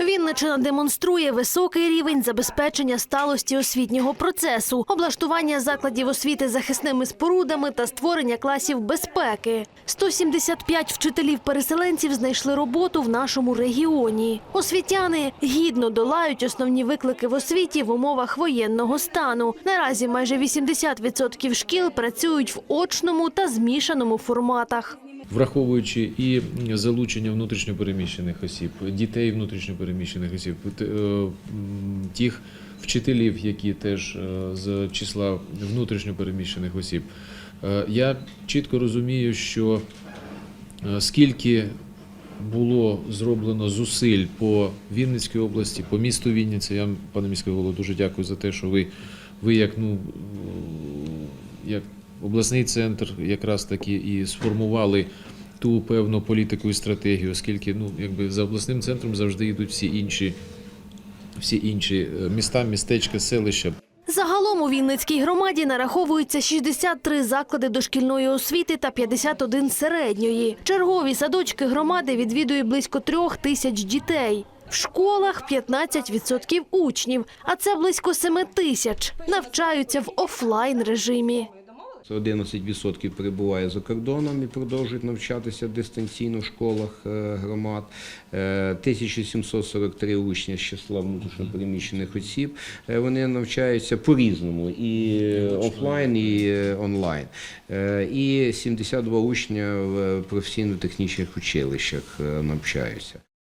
Вінничина демонструє високий рівень забезпечення сталості освітнього процесу, облаштування закладів освіти захисними спорудами та створення класів безпеки. 175 вчителів-переселенців знайшли роботу в нашому регіоні. Освітяни гідно долають основні виклики в освіті в умовах воєнного стану. Наразі майже 80% шкіл працюють в очному та змішаному форматах. Враховуючи і залучення внутрішньопереміщених осіб, дітей внутрішньопереміщених осіб, е, тих вчителів, які теж е, з числа внутрішньопереміщених осіб. Е, Я чітко розумію, що скільки було зроблено зусиль по Вінницькій області, по місту Вінниця. Я пане міський голово, дуже дякую за те, що ви, ви як ну як обласний центр якраз таки і сформували ту певну політику і стратегію, оскільки ну якби за обласним центром завжди йдуть всі інші, всі інші е, міста, містечка, селища. Загалом у Вінницькій громаді нараховується 63 заклади дошкільної освіти та 51 середньої. Чергові садочки громади відвідує близько трьох тисяч дітей. В школах 15% учнів, а це близько 7 тисяч. Навчаються в офлайн режимі. 11% перебуває за кордоном і продовжують навчатися дистанційно в школах е, громад. Е, 1743 учні з числа внутрішньопереміщених осіб. Е, Вони навчаються по-різному, і офлайн, і е, онлайн. Е, І 72 учня в професійно-технічних училищах е, навчаються.